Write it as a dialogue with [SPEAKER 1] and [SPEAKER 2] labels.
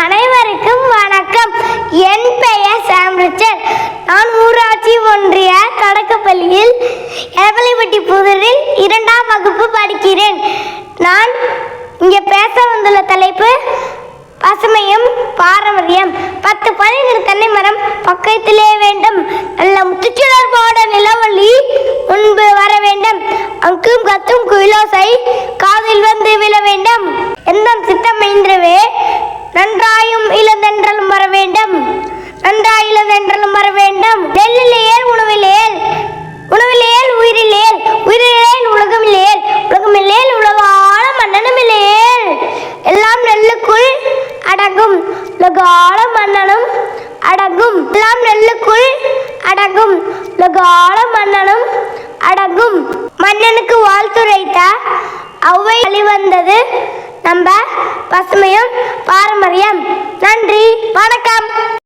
[SPEAKER 1] அனைவருக்கும் வணக்கம். என் பெயர் சாம் ரிச்சர்ட் நான் ஊராட்சி ஒன்றிய தொடக்கப்பள்ளியில் எரவலைப்பட்டி புதரில் இரண்டாம் வகுப்பு படிக்கிறேன். நான் இங்கே பேச வந்துள்ள தலைப்பு பசுமையும் பாரம்பரியம். பத்து பதினைந்து தென்னை மரம் பக்கத்திலே வேண்டும். நல்ல முத்துச்சுடர்பாட நிலவழி முன்பு வர வேண்டும். அங்கும் கத்தும் குயிலோசை காதில் வந்து விழ வேண்டும். எந்த சித்தம் மைந்திரவே நன்றாயும் இளந்தென்றலும் வர வேண்டும். நன்றாய் இளந்தென்றலும் வர வேண்டும். நெல்லிலேயேல் உணவிலேல் உணவிலேல் உயிரிலேல் உயிரிலேல் உலகமில்லேல் உலகமில்லேல் உலகான மன்னனுமில்லேல் எல்லாம் நெல்லுக்குள் அடங்கும். உலகால மன்னனும் அடங்கும். எல்லாம் நெல்லுக்குள் அடங்கும். உலகால மன்னனும் அடங்கும். மன்னனுக்கு வாழ்த்துரைத்த அவ்வை வழிவந்தது. நம்ம பசுமையும் Mariam.